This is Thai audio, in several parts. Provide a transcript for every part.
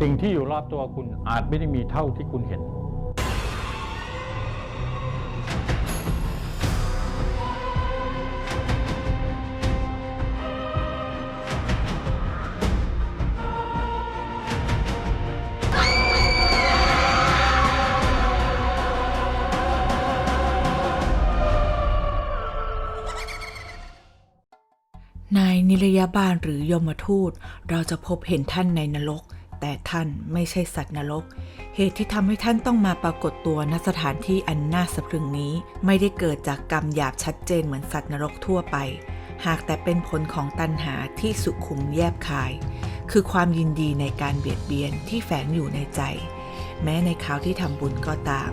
สิ่งที่อยู่รอบตัวคุณอาจไม่ได้มีเท่าที่คุณเห็น นายนิรยาบาลหรือยมทูต เราจะพบเห็นท่านในนรก แต่ท่านไม่ใช่สัตว์นรก เหตุที่ทำให้ท่านต้องมาปรากฏตัวณสถานที่อันน่าสะพรึงนี้ ไม่ได้เกิดจากกรรมหยาบชัดเจนเหมือนสัตว์นรกทั่วไป หากแต่เป็นผลของตัณหาที่สุขุมแยบคาย คือความยินดีในการเบียดเบียนที่แฝงอยู่ในใจ แม้ในคราวที่ทำบุญก็ตาม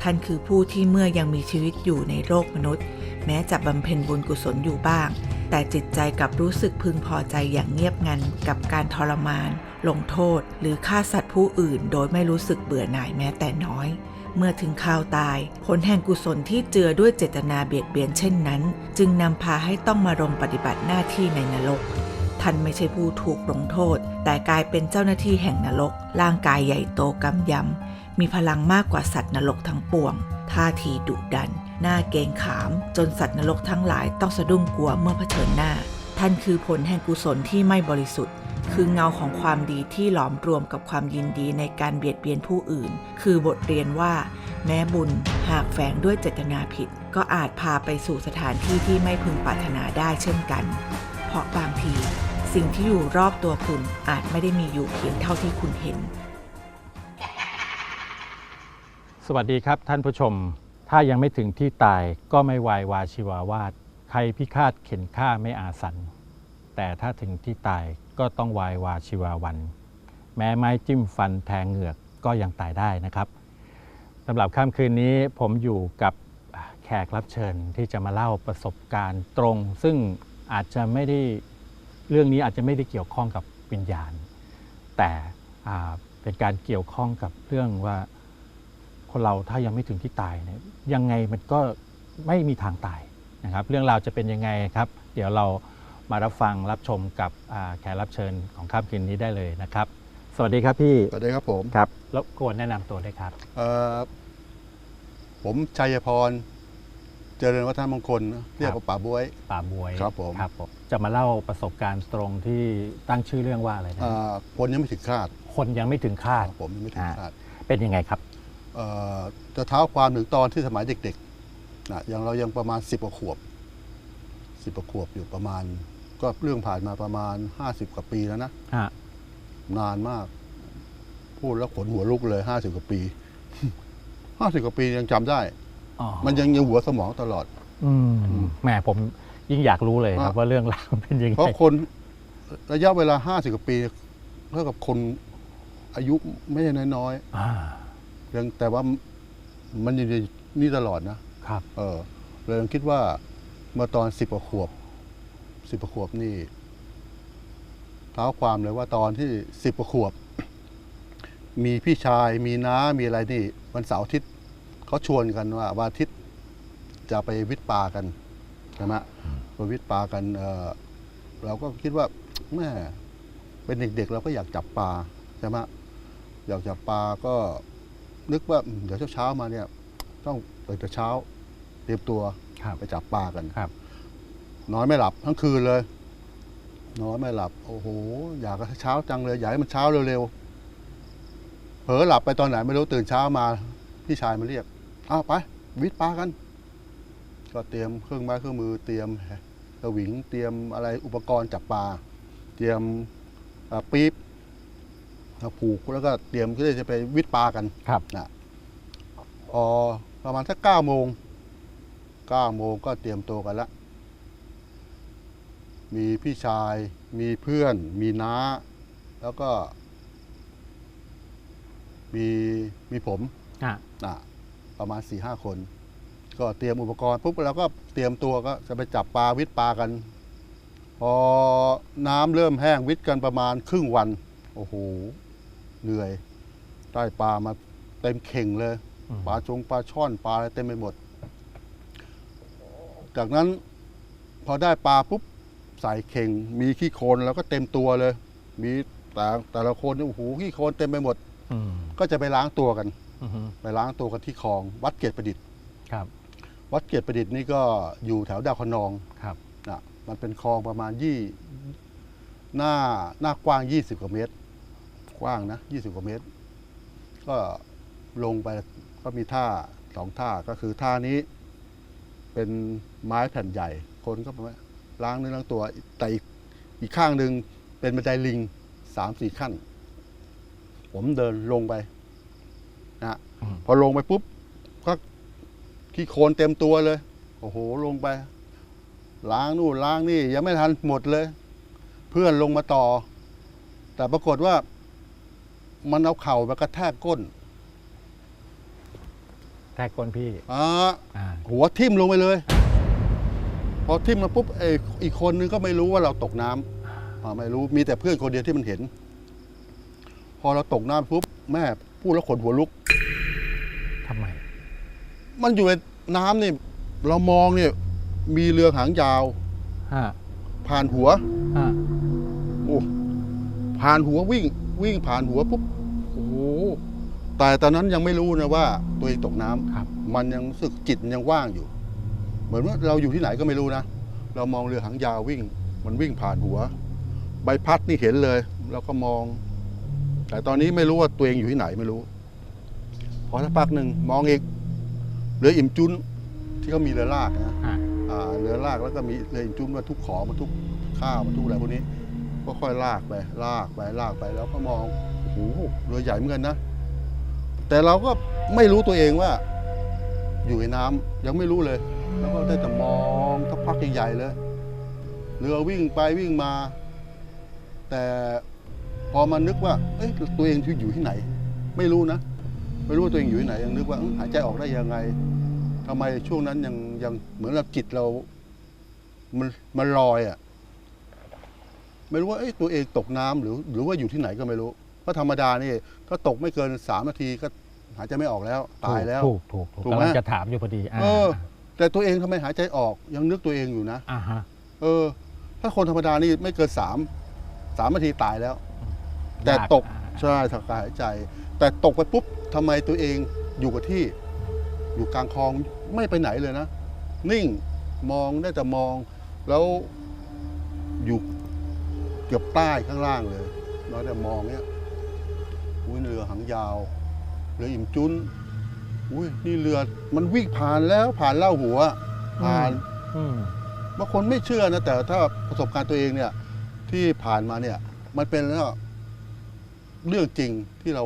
ท่านคือผู้ที่เมื่อยังมีชีวิตอยู่ในโลกมนุษย์ แม้จะบำเพ็ญบุญกุศลอยู่บ้าง แต่จิตใจกลับรู้สึกพึงพอใจอย่างเงียบงันกับการทรมาน ลงโทษหรือฆ่าสัตว์ผู้อื่น โดยไม่รู้สึกเบื่อหน่ายแม้แต่น้อย เมื่อถึงข่าวตาย ผลแห่งกุศลที่เจือด้วยเจตนาเบียดเบียนเช่นนั้น จึงนำพาให้ต้องมาลงปฏิบัติหน้าที่ในนรกท่านไม่ใช่ผู้ถูกลงโทษ แต่กลายเป็นเจ้าหน้าที่แห่งนรก ร่างกายใหญ่โตกำยำ มีพลังมากกว่าสัตว์นรกทั้งปวง ท่าทีดุดัน หน้าเกงขาม จนสัตว์นรกทั้งหลายต้องสะดุ้งกลัวเมื่อเผชิญหน้า ท่านคือผลแห่งกุศลที่ไม่บริสุทธิ์ คือเงาของความดีที่หลอมรวมกับความยินดีในการเบียดเบียนผู้อื่น คือบทเรียนว่า แม้บุญหากแฝงด้วยเจตนาผิด ก็อาจพาไปสู่สถานที่ที่ไม่พึงปรารถนาได้เช่นกัน เพราะบางที สิ่งที่อยู่รอบตัวคุณอาจไม่ได้มีอยู่เพียงเท่าที่คุณเห็น สวัสดีครับท่านผู้ชม ถ้ายังไม่ถึงที่ตายก็ไม่วายวาชีวาวาด ใครพิฆาตเข็นฆ่าไม่อาสัน แต่ถ้าถึงที่ตายก็ต้องวายวาชีวาวัน แม้ไม้จิ้มฟันแทงเหงือกก็ยังตายได้นะครับสำหรับค่ำคืนนี้ผมอยู่กับแขกรับเชิญที่จะมาเล่าประสบการณ์ตรง ซึ่งอาจจะไม่ได้เรื่องนี้อาจจะไม่ได้เกี่ยวข้องกับวิญญาณ แต่เป็นการเกี่ยวข้องกับเรื่องว่าคนเราถ้ายังไม่ถึงที่ตายเนี่ยยังไงมันก็ไม่มีทางตายนะครับ เรื่องราวจะเป็นยังไงครับ เดี๋ยวเรา มารับฟังรับชมกับอ่าแขกรับเชิญของค่ำคืนนี้ได้เลยนะครับ สวัสดีครับพี่ สวัสดีครับผมครับรบกวนแนะนำตัวด้วยครับ เอ่อผมชัยพร เจริญวัฒนมงคล เรียกว่าป่าบวย ป่าบวยครับผม ครับผมจะมาเล่าประสบการณ์ตรงที่ตั้งชื่อเรื่องว่าอะไรนะอ่าคนยังไม่ถึงคาดคนยังไม่ถึงคาดครับผมยังไม่ถึงคาดเป็นยังไงครับ เอ่อจะเท้าความถึงตอนที่สมัยเด็กๆนะอย่างเรายังประมาณสิบกว่าขวบสิบกว่าขวบอยู่ประมาณ ก็เรื่องผ่านมาประมาณห้าสิบกว่าปีแล้วนะ ฮะ นานมาก พูดแล้วขนหัวลุกเลยห้าสิบกว่าปีห้าสิบกว่าปียังจำได้ อ๋อมันยังยังหัวสมองตลอด อืมแหมผมยิ่งอยากรู้เลยครับ อะ ว่าเรื่องราวเป็นยังไงเพราะคนระยะเวลาห้าสิบกว่าปีเท่ากับคนอายุไม่ใช่น้อยอ่าๆยังแต่ว่ามันอยู่ในนี่ตลอดนะ ครับ เออเลยยังคิดว่าเมื่อตอนสิบกว่าขวบ สิบกว่าขวบนี่เท้าความเลยว่าตอนที่สิบกว่าขวบ มีพี่ชายมีน้ามีอะไรนี่ วันเสาร์อาทิตย์เขาชวนกันว่าวันอาทิตย์จะไปวิทย์ปลากันใช่ไหมไปวิทย์ปลากันเออเราก็คิดว่าแม่เป็นเด็กๆเราก็อยากจับปลาใช่ไหมอยากจับปลาก็นึกว่าอืมเดี๋ยวเช้าๆมาเนี่ย ต้องตื่นแต่เช้าเตรียมตัวครับไปจับปลากันครับ นอนไม่หลับทั้งคืนเลย นอนไม่หลับ โอ้โห อยากให้เช้าจังเลย อยากให้มันเช้าเร็วๆ เผลอหลับไปตอนไหนไม่รู้ตื่นเช้ามา พี่ชายมาเรียก อ้าวไป วิทย์ปลากัน ก็เตรียมเครื่องไม้เครื่องมือเตรียมสวิงเตรียมอะไรอุปกรณ์จับปลา เตรียมเอ่อปี๊บมาผูกแล้วก็เตรียมที่จะไปวิทย์ปลากัน ครับนะพอประมาณสักเก้าโมงเก้าโมงก็เตรียมตัวกันละ มีพี่ชาย มีเพื่อน มีน้า แล้วก็ มีมีผมอะนะประมาณสี่ห้าคน ก็เตรียมอุปกรณ์ปุ๊บเราก็เตรียมตัวก็จะไปจับปลาวิทย์ปลากัน พอน้ำเริ่มแห้งวิทย์กันประมาณครึ่งวัน โอ้โห เหนื่อย ได้ปลามาเต็มเข่งเลยอืมปลาจงปลาช่อนปลาอะไรเต็มไปหมด จากนั้นพอได้ปลาปุ๊บ ใส่เข่ง มีขี้โคลนแล้วก็เต็มตัวเลย มีแต่แต่ละคนเนี่ยโอ้โหขี้โคลนเต็มไปหมดอืมก็จะไปล้างตัวกันอือฮึไปล้างตัวกันที่คลอง วัดเกตประดิษฐ์ครับ วัดเกตประดิษฐ์นี่ก็อยู่แถวดาวคะนองครับนะมันเป็นคลองประมาณยี่หน้าหน้ากว้างยี่สิบกว่าเมตร กว้างนะยี่สิบกว่าเมตร ก็ลงไปก็มีท่าสองท่าก็คือท่านี้ เป็นไม้แผ่นใหญ่ คนก็ไป ล้างเนื้อล้างตัวแต่อีกอีกข้างหนึ่งเป็นบันไดลิงสามสี่ขั้น ผมเดินลงไปนะอืมพอลงไปปุ๊บก็ขี้โคลนเต็มตัวเลย โอ้โหลงไป ล้างนู่นล้างนี่ ยังไม่ทันหมดเลย เพื่อนลงมาต่อ แต่ปรากฏว่า มันเอาเข่าไปกระแทกก้นแท็กก้นพี่อ่าอ่าหัวทิ่มลงไปเลยพ อทิ่มมาปุ๊บไอ้อีกคนนึงก็ไม่รู้ว่าเราตกน้ำอ่าไม่รู้มีแต่เพื่อนคนเดียวที่มันเห็น พอเราตกน้ำปุ๊บแม่พูดแล้วขนหัวลุกทำไม มันอยู่ในน้ำนี่เรามองเนี่ย มีเรือหางยาวฮะผ่านหัวฮะโอ้ผ่านหัววิ่ง วิ่งผ่านหัวปุ๊บโอ้โหแต่ตอนนั้นยังไม่รู้นะว่า ตัวเองตกน้ำครับมันยังรู้สึกจิตมันยังว่างอยู่ เหมือนว่าเราอยู่ที่ไหนก็ไม่รู้นะ เรามองเรือหางยาววิ่ง มันวิ่งผ่านหัว ใบพัดนี่เห็นเลยเราก็มอง แต่ตอนนี้ไม่รู้ว่าตัวเองอยู่ที่ไหนไม่รู้ พอสักพักหนึ่งมองอีกเรืออิ่มจุนที่เขามีเรือลากนะฮะอ่าเรือลากแล้วก็มีเรืออิ่มจุนมาทุกของมาทุกข้าวมาทุกอะไรพวกนี้ก็ค่อยลากไป ลากไปลากไปแล้วก็มองโอ้โหเรือใหญ่เหมือนกันนะแต่เราก็ไม่รู้ตัวเองว่า อยู่ในน้ำยังไม่รู้เลย แล้วก็ได้แต่มองทักพักใหญ่ๆเลยเรือวิ่งไปวิ่งมา แต่พอมานึกว่า เอ้ยตัวเองที่อยู่ที่ไหน ไม่รู้นะ ไม่รู้ว่าตัวเองอยู่ที่ไหน ยังนึกว่าเอ้ยหายใจออกได้ยังไงทำไมช่วงนั้นยังยังเหมือนกับจิตเรา มันมันลอยอะ ไม่รู้ว่าเอ้ยตัวเองตกน้ำหรือ หรือว่าอยู่ที่ไหนก็ไม่รู้ เพราะธรรมดานี่ถ้าตกไม่เกินสามนาทีก็หายใจไม่ออกแล้ว ตายแล้ว ถูกถูกถูกถูกไหมกำลังจะถามอยู่พอดีาเออ แต่ตัวเองทำไมหายใจออกยังนึกตัวเองอยู่นะ อ่าฮะเออ ถ้าคนธรรมดานี่ไม่เกินสามสามนาทีตายแล้ว แต่ยากตกอ่าใช่ทางการหายใจ แต่ตกไปปุ๊บทำไมตัวเองอยู่กับที่ อยู่กลางคลองไม่ไปไหนเลยนะ นิ่งมองได้แต่มองแล้วอยู่เกือบใต้ข้างล่างเลยน้อยแต่มองเนี้ยอุ้ยเรือหางยาวเรืออิ่มจุน อุ้ยนี่เรือมันวิ่งผ่านแล้วผ่านเล่าหัว ผ่านอืมบางคนไม่เชื่อนะ แต่ถ้าประสบการณ์ตัวเองเนี่ย ที่ผ่านมาเนี่ย มันเป็นแล้วเรื่องจริงที่เรา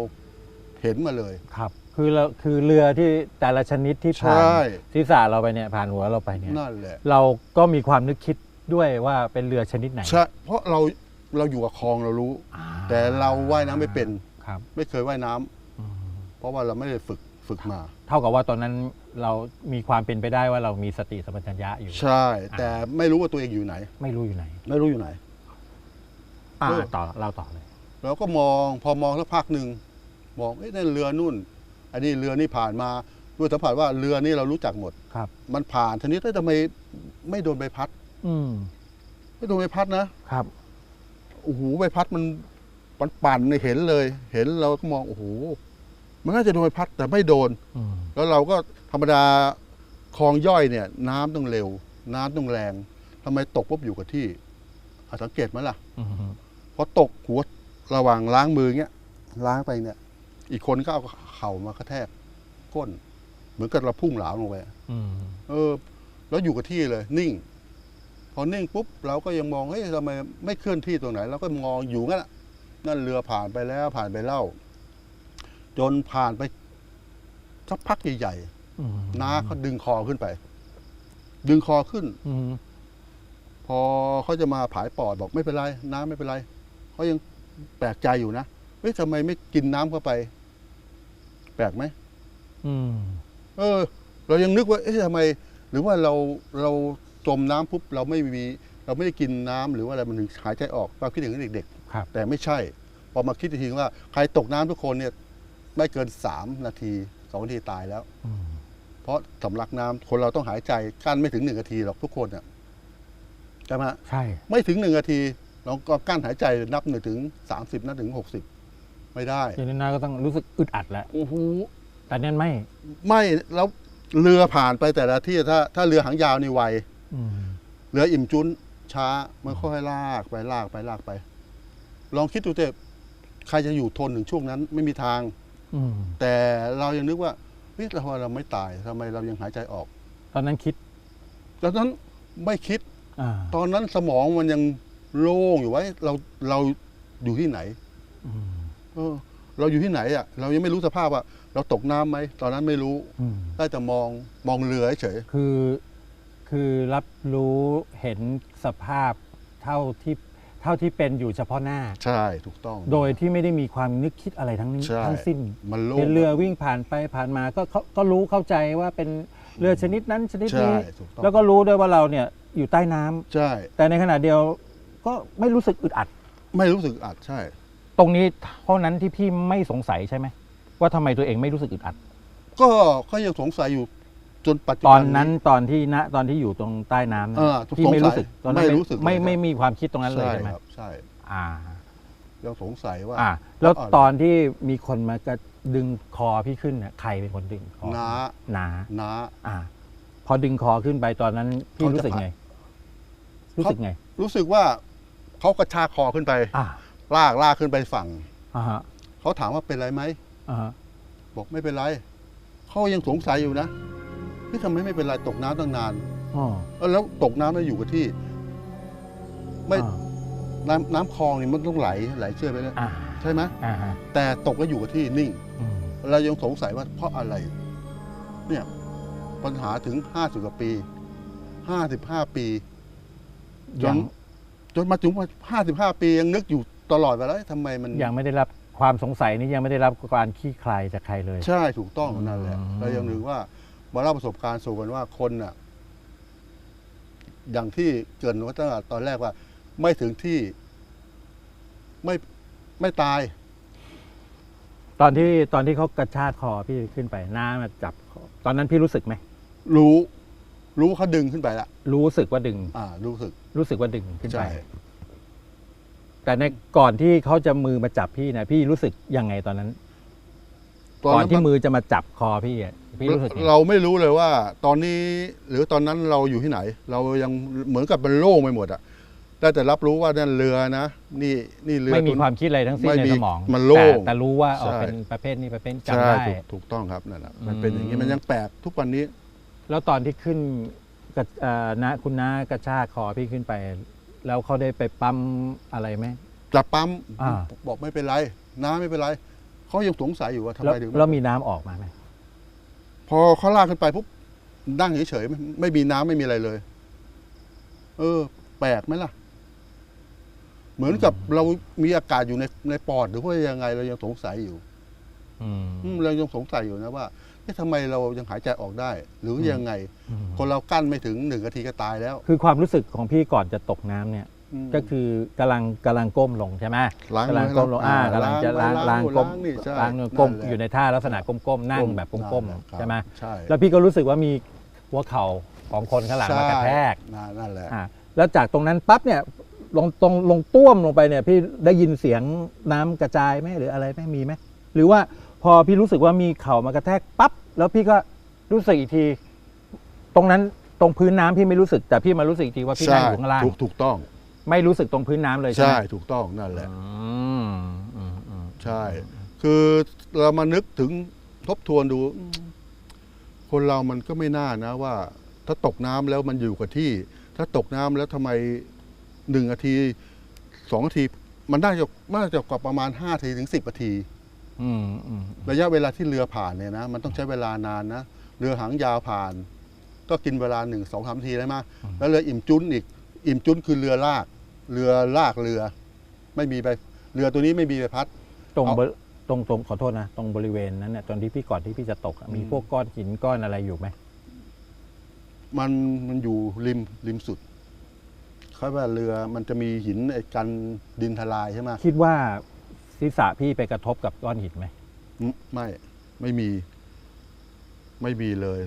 เห็นมาเลยครับ คือเราคือเรือที่แต่ละชนิดที่ผ่านใช่ศีรษะเราไปเนี่ยผ่านหัวเราไปเนี่ยนั่นแหละเราก็มีความนึกคิดด้วยว่าเป็นเรือชนิดไหนใช่เพราะเราเราอยู่กับคลองเรารู้อ่าแต่เราว่ายน้ำไม่เป็นครับ ไม่เคยว่ายน้ำอืมเพราะว่าเราไม่ได้ฝึกฝึกมา เท่ากับว่าตอนนั้นเรามีความเป็นไปได้ว่าเรามีสติสัมปชัญญะอยู่ ใช่ แต่ไม่รู้ว่าตัวเองอยู่ไหน ไม่รู้อยู่ไหนไม่รู้อยู่ไหน อ่าเออต่อเราต่อเลย เราก็มองพอมองสักพักหนึ่งมองเอ้ยนั่นเรือนู่น อันนี้เรือนี่ผ่านมาด้วยสัมผัสว่าเรือนี่เรารู้จักหมดครับ มันผ่านทีนี้ทำไมไม่โดนใบพัด อืมไม่โดนใบพัดนะครับ โอ้โหใบพัดมันมันปั่นเนี่ยเห็นเลย เห็นเราก็มองโอ้โห มันน่าจะโดนใบพัดแต่ไม่โดนอืมแล้วเราก็ธรรมดาคลองย่อยเนี่ย น้ำต้องเร็ว น้ำต้องแรงทำไมตกปุ๊บอยู่กับที่อะสังเกตไหมล่ะอืมพอตกหัวระหว่างล้างมือเงี้ยล้างไปเนี่ย อีกคนก็เอาเข่ามากระแทกก้น เหมือนกับเราพุ่งเหลาลงไปอืมเออ แล้วอยู่กับที่เลย นิ่ง พอนิ่งปุ๊บเราก็ยังมองเฮ้ยทำไมไม่เคลื่อนที่ตรงไหนเราก็มองอยู่งั้นน่ะนั่นเรือผ่านไปแล้วผ่านไปเล่า จนผ่านไปสักพักใหญ่อืมๆน้าเขาดึงคอขึ้นไป ดึงคอขึ้นอืมพอเขาจะมาผายปอดบอกไม่เป็นไร น้ำไม่เป็นไรเขายังแปลกใจอยู่นะเฮ้ยทำไมไม่กินน้ำเข้าไป แปลกไหมอืมเออ เรายังนึกว่า เอ๊ะทำไม หรือว่าเราเราจมน้ำปุ๊บเราไม่มี เราไม่ได้กินน้ำหรือว่าอะไรมันถึงหายใจออกเราคิดอย่างนั้นเด็กครับๆแต่ไม่ใช่พอมาคิดอีกทีว่าใครตกน้ำทุกคนเนี่ย ไม่เกินสามนาทีสองนาทีตายแล้วอืมเพราะสำลักน้ำคนเราต้องหายใจกั้นไม่ถึงหนึ่งนาทีหรอกทุกคนเนี่ยใช่ไหมฮะ ใช่ ไม่ถึงหนึ่งนาทีเราก็กั้นหายใจนับหนึ่งถึงสามสิบนับถึงหกสิบไม่ได้ อย่างนี้นาก็ต้องรู้สึกอึดอัดแล้วโอ้โหแต่นั่นไม่ไม่แล้วเรือผ่านไปแต่ละที่ถ้าถ้าเรือหางยาวนี่ไวอืมเรืออิ่มจุนช้ามันค่อยๆลากไปลากไปลากไป ลองคิดดูเถอะใครจะอยู่ทนถึงช่วงนั้น ไม่มีทางอืม แต่เรายังนึกว่าเฮ้ยเราเราไม่ตายทำไมเรายังหายใจออก ตอนนั้นคิด ตอนนั้นไม่คิดอ่าตอนนั้นสมองมันยังโล่งอยู่ไว้ เราเราอยู่ที่ไหนอืมเออ เราอยู่ที่ไหนอะ เรายังไม่รู้สภาพว่าเราตกน้ำไหมตอนนั้นไม่รู้อืมได้แต่มองมองเรือเฉยคือ คือรับรู้เห็นสภาพเท่าที่ เท่าที่เป็นอยู่เฉพาะหน้า ใช่ถูกต้อง โดยที่ไม่ได้มีความนึกคิดอะไรทั้งนี้ใช่ทั้งสิ้นมันโล่งเป็นเรือวิ่งผ่านไปผ่านมาก็เขาก็รู้เข้าใจว่าเป็นเรือชนิดนั้นชนิดใช่นี้ถูกต้อง แล้วก็รู้ด้วยว่าเราเนี่ยอยู่ใต้น้ำใช่แต่ในขณะเดียวก็ไม่รู้สึกอึดอัด ไม่รู้สึกอัดใช่ ตรงนี้เท่านั้นที่พี่ไม่สงสัยใช่ไหมว่าทำไมตัวเองไม่รู้สึกอึดอัด ก็ก็ยังสงสัยอยู่ จนปัจจุตบัอนนั้นตอนที่ณตอนที่อยู่ตรงใต้น้ำนะเออพี่ไม่รู้สึกสงสัยตอนนั้นไม่รู้สึกไม่เลยครับ ไม่มีความคิดตรงนั้นเลยใช่ใช่ไหมครับใช่อ่า ยังสงสัยว่า อ่า แล้วอ่อน ตอนที่มีคนมากระดึงคอพี่ขึ้นเนี่ยใครเป็นคนดึงคอน้านาน้า อ่า พอดึงคอขึ้นไปตอนนั้นพี่เขาจะรู้สึกไงรู้สึกไง รู้สึกว่าเขากระชากคอขึ้นไป อ่าลากลากขึ้นไปฝั่ง อ่าฮะเขาถามว่าเป็นไรไหม อ่าฮะบอกไม่เป็นไร เขายังสงสัยอยู่นะ ที่ทำไมไม่เป็นไรตกน้ำตั้งนานอ๋อเออแล้วตกน้ำแล้วอยู่กับที่ ไม่อ่า น้ำน้ำคลองนี่มันต้องไหลไหลเชื่อไปเลยอ่าใช่ไหมอ่าฮะแต่ตกแล้วอยู่กับที่นิ่ง อืมเรายังสงสัยว่าเพราะอะไร เนี่ย ปัญหาถึงห้าสิบกว่าปีห้าสิบห้าปีจยันงจนมาถึงห้าสิบห้าปียังนึกอยู่ตลอดเวลาเอ๊ะทำไมมัน ยังไม่ได้รับความสงสัยนี้ยังไม่ได้รับการขี้คลายจากใครเลย ใช่ถูกต้องอืมนั่นแหละเรายังนึกว่า มาเล่าประสบการณ์สู่กันว่าคนน่ะ อย่างที่เกรินไว่าตั้งแต่ตอนแรกว่า ไม่ถึงที่ไม่ไม่ตาย ตอนที่ตอนที่เขากระชากคอพี่ขึ้นไปหน้ามาจับคอตอนนั้นพี่รู้สึกไหมรู้ รู้ว่าเขาดึงขึ้นไปละรู้สึกว่าดึง อ่า รู้สึกรู้สึกว่าดึงขึ้นไป ใช่แต่ในก่อนที่เขาจะมือมาจับพี่นะพี่รู้สึกยังไงตอนนั้น ก่อนที่มือจะมาจับคอพี่อะพี่รู้สึกไงเราไม่รู้เลยว่า ตอนนี้หรือตอนนั้นเราอยู่ที่ไหน เรายังเหมือนกับเป็นโล่งไปหมดอะได้แต่รับรู้ว่านั่นเรือนะ นี่นี่เรือไม่มีตัวความคิดอะไรทั้งสิ้นไม่ในมีสมองมันโล่งแต่แต่รู้ว่าอ๋อใช่ เป็นประเภทนี้ประเภทจำใช่ได้ ถูกถูกต้องครับนั่นแหละมันเป็นอย่างนี้อืม มันยังแปลกทุกวันนี้ แล้วตอนที่ขึ้นกระเอ่อนะคุณน้ากระชากคอพี่ขึ้นไป แล้วเขาได้ไปปั๊มอะไรไหมจะปั๊มอ่า บอกไม่เป็นไรน้ำไม่เป็นไร เขายังสงสัยอยู่ว่าทำแล้วไมถึงแล้วมีน้ำออกมาไหมพอเขาลากขึ้นไปปุ๊บนั่งเฉยๆไม่ไม่มีน้ำไม่มีอะไรเลย เออ แปลกไหมล่ะ เหมือนกับเรามีอากาศอยู่ในในปอดหรือว่ายังไง เรายังสงสัยอยู่อืมอืมเรายังสงสัยอยู่นะว่าเอ๊ะทำไมเรายังหายใจออกได้ หรือยังไงอืมคนเรากั้นไม่ถึงหนึ่งนาทีก็ตายแล้ว คือความรู้สึกของพี่ก่อนจะตกน้ำเนี่ยม ก็คือกำลังกำลังก้มลงใช่ไหมล้างกำลังก้มลงอ่ากำลังจะล้างล้างก้มนี่ใช่ล้างก้มนั่นแหละอยู่ในท่าลักษณะก้มๆนั่งแบบก้มนั่นแหละครับๆใช่ไหมใช่แล้วพี่ก็รู้สึกว่ามีหัวเข่าของคนข้างหลังมากระแทกใช่นั่นแหละอ่าแล้วจากตรงนั้นปั๊บเนี่ยลงตรงลงต้วมลงไปเนี่ยพี่ได้ยินเสียงน้ำกระจายไหมหรืออะไรไหมมีไหมหรือว่าพอพี่รู้สึกว่ามีเข่ามากระแทกปั๊บแล้วพี่ก็รู้สึกอีกที ตรงนั้นตรงพื้นน้ำพี่ไม่รู้สึกแต่พี่มารู้สึกอีกทีว่าพี่นั่งอยู่ข้างล่างถูกถูกต้อง ไม่รู้สึกตรงพื้นน้ำเลยใช่ไหใช่มถูกต้องนั่นแหละ อืมอืมอืมใช่ คือเรามานึกถึงทบทวนดูอืมคนเรามันก็ไม่น่านะว่า ถ้าตกน้ำแล้วมันอยู่กับที่ ถ้าตกน้ำแล้วทำไมหนึ่งนาทีสองนาที มันน่าจะน่าจะกว่าประมาณห้าทีถึงสิบนาที อืมอืมระยะเวลาที่เรือผ่านเนี่ยนะ มันต้องใช้เวลานานนะ เรือหางยาวผ่าน ก็กินเวลาหนึ่งสองสามนาทีได้ไหมแล้วเรืออิ่มจุนอีก อิ่มจุนคือเรือลาก เรือลากเรือ ไม่มีใบเรือตัวนี้ไม่มีใบพัด ตรงเอาบริตรงตรงขอโทษนะ ตรงบริเวณนั้นเนี่ยตอนที่พี่ก่อนที่พี่จะตกอะมีอืม พวกก้อนหินก้อนอะไรอยู่ไหมมันมันอยู่ริมริมสุดเขาว่าเรือมันจะมีหินไอ้กันดินทลายใช่ไหมคิดว่าศีรษะพี่ไปกระทบกับก้อนหินไหมอืมไม่ไม่มี ไม่มีเลย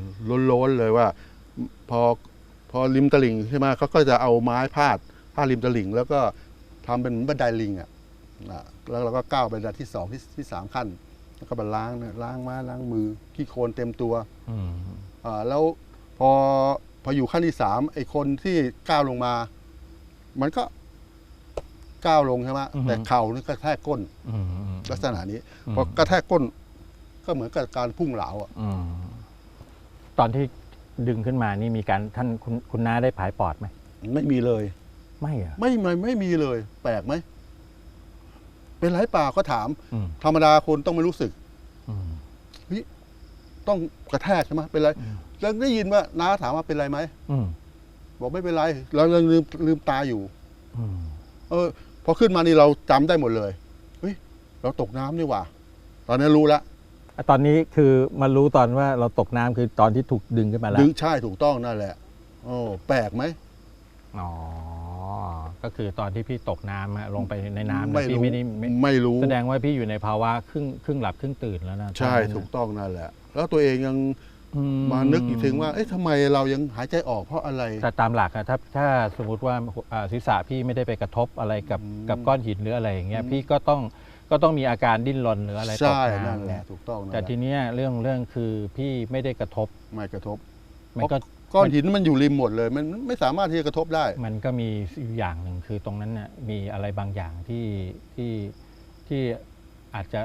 โล้นๆเลยว่า พอพอริมตลิ่งใช่ไหมเขาก็จะเอาไม้พาด พาดริมตลิ่ง แล้วก็ทำเป็นเหมือนบันไดลิงอะอะแล้วเราก็ก้าวไประดับที่สองที่ที่สามขั้น แล้วก็มาล้างเนี่ยล้างไมาล้างมือขี้โคลนเต็มตัวอืมอ่าแล้วพอพออยู่ขั้นที่สามไอ้คนที่ก้าวลงมา มันก็ก้าวลงใช่ไหมแต่เข่านี่กระแทกก้นอืมอืมลักษณะนี้อืมพอกระแทกก้น ก็เหมือนกับการพุ่งเหลาอะอืมตอนที่ดึงขึ้นมานี่มีการท่านคุณคุณน้าได้ผายปอดไหมไม่มีเลย ไม่เหรอไม่ไม่ไม่มีเลย แปลกไหม เป็นไรเปล่าก็ถาม อืมธรรมดาคนต้องไม่รู้สึก อืม ต้องกระแทกใช่ไหมเป็นไร อืม แล้วได้ยินว่าน้าถามว่าเป็นไรไหม อืมบอกไม่เป็นไรเรายังลืมลืมตาอยู่ อืมเออ พอขึ้นมานี่เราจำได้หมดเลยเฮ้ยเราตกน้ำนี่หว่า ตอนนี้รู้แล้วอะตอนนี้คือมารู้ตอนว่าเราตกน้ำคือตอนที่ถูกดึงขึ้นมาแล้วดึงใช่ถูกต้องนั่นแหละโอ้แปลกไหม อ๋อ ก็คือตอนที่พี่ตกน้ำอะลงไปในน้ำนะไม่พี่รู้ไม่ได้ไม่ไม่รู้ แสดงว่าพี่อยู่ในภาวะครึ่งครึ่งหลับครึ่งตื่นแล้วนะใช่ตอนนั้นน่ะถูกต้องนั่นแหละ แล้วตัวเองยังอืมานึกอีกถึงว่า เอ๊ะทำไมเรายังหายใจออกเพราะอะไร แต่ตามหลักอะถ้าถ้าสมมติว่าอ่าศีรษะพี่ไม่ได้ไปกระทบอะไรกับอืม กับก้อนหินหรืออะไรอย่างเงี้ยอืมพี่ก็ต้องก็ต้องมีอาการดิ้นรนหรืออะไรตกใช่น้ำนั่นแหละถูกต้องนั่นแต่แหละทีเนี้ยเรื่องเรื่องคือพี่ไม่ได้กระทบ ไม่กระทบ มันก็ ก้อนหินมันอยู่ริมหมดเลย มันไม่สามารถที่จะกระทบได้ มันก็มีอยู่อย่างหนึ่งคือตรงนั้นน่ะมีอะไรบางอย่างที่ที่ที่อาจจะ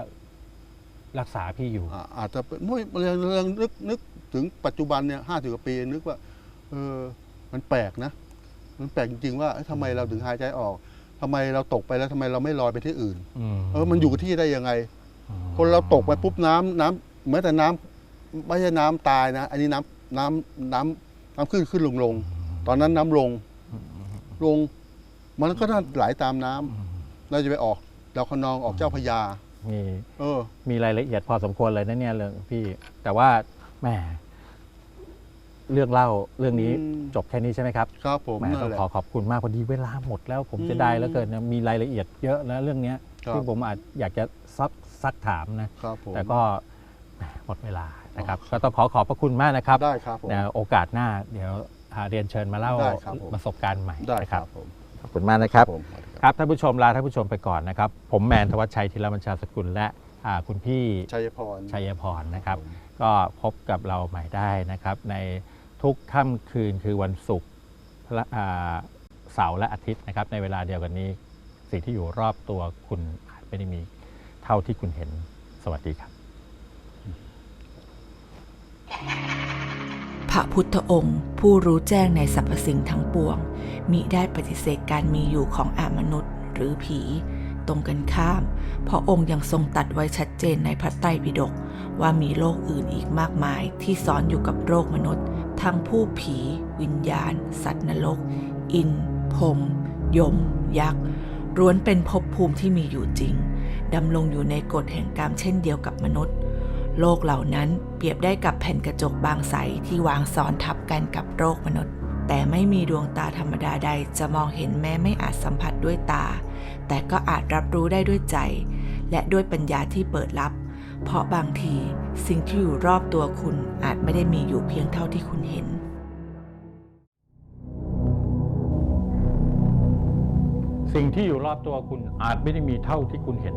รักษาพี่อยู่ อ่าอาจจะเป็นมุ้ยเรื่องเรื่องนึกนึกถึงปัจจุบันเนี่ยห้าสิบกว่าปีนึกว่า เออ มันแปลกนะ มันแปลกจริงๆว่าเอ๊ะทำไมเราถึงหายใจออกทำไมเราตกไปแล้วทำไมเราไม่ลอยไปที่อื่นเออ มันอยู่กับที่ได้ยังไง คนเราตกไปปุ๊บน้ำน้ำเหมือนแต่น้ำไม่ใช่น้ำตายนะ อันนี้น้ำน้ำน้ำ น้ำขึ้นขึ้นลงลงตอนนั้นน้ำลงลง มันก็น่าไหลตามน้ำเราจะไปออกดาวคะนองออกเจ้าพระยามีเออ มีรายละเอียดพอสมควรเลยนะเนี่ยเรื่องพี่ แต่ว่าแหมเรื่องเล่าเรื่องนี้อืม จบแค่นี้ใช่ไหมครับครับผมแหมนั่ต้อนงแหละ ขอขอบคุณมากพอดีเวลาหมดแล้วผมอืมจะได้แล้วเกินนะมีรายละเอียดเยอะนะเรื่องเนี้ยครับ ที่ผมอาจอยากจะซักซักถามนะ ครับผม แต่ก็แหมหมดเวลา นะครับก็ต้องขอขอบพระคุณมากนะครับได้ครับผม นะโอกาสหน้าเดี๋ยวหาเรียนเชิญมาเล่าได้ครับผม ประสบการณ์ใหม่ได้นะคครัรับบผมขอบคุณมากนะครับ ผมสวัสดีครับครับท่านผู้ชมลาท่านผู้ชมไปก่อนนะครับ ผมแมนทวัชชัยธีรบัญชาสกุลและอ่าคุณพี่ชัยพร ชัยพรนะครับผมก็พบกับเราใหม่ได้นะครับ ในทุกค่ำคืนคือวันศุกร์พระอ่าเสาร์และอาทิตย์นะครับ ในเวลาเดียวกันนี้ สิ่งที่อยู่รอบตัวคุณอาจไม่ได้มีเท่าที่คุณเห็นสวัสดีครับ พระพุทธองค์ ผู้รู้แจ้งในสรรพสิ่งทั้งปวง มิได้ปฏิเสธการมีอยู่ของอมนุษย์หรือผี ตรงกันข้ามเพราะองค์ยังทรงตัดไว้ชัดเจนในพระไตรปิฎกว่ามีโลกอื่นอีกมากมายที่ซ้อนอยู่กับโลกมนุษย์ ทั้งผู้ผี วิญญาณ สัตว์นรก อินพรมยม ยักษ์ล้วนเป็นภพภูมิที่มีอยู่จริงดำรงอยู่ในกฎแห่งกรรมเช่นเดียวกับมนุษย์ โลกเหล่านั้นเปรียบได้กับแผ่นกระจกบางใสที่วางซ้อนทับกันกับโลกมนุษย์ แต่ไม่มีดวงตาธรรมดาใดจะมองเห็นแม้ไม่อาจสัมผัสด้วยตา แต่ก็อาจรับรู้ได้ด้วยใจ และด้วยปัญญาที่เปิดรับ เพราะบางทีสิ่งที่อยู่รอบตัวคุณอาจไม่ได้มีอยู่เพียงเท่าที่คุณเห็นสิ่งที่อยู่รอบตัวคุณอาจไม่ได้มีเท่าที่คุณเห็น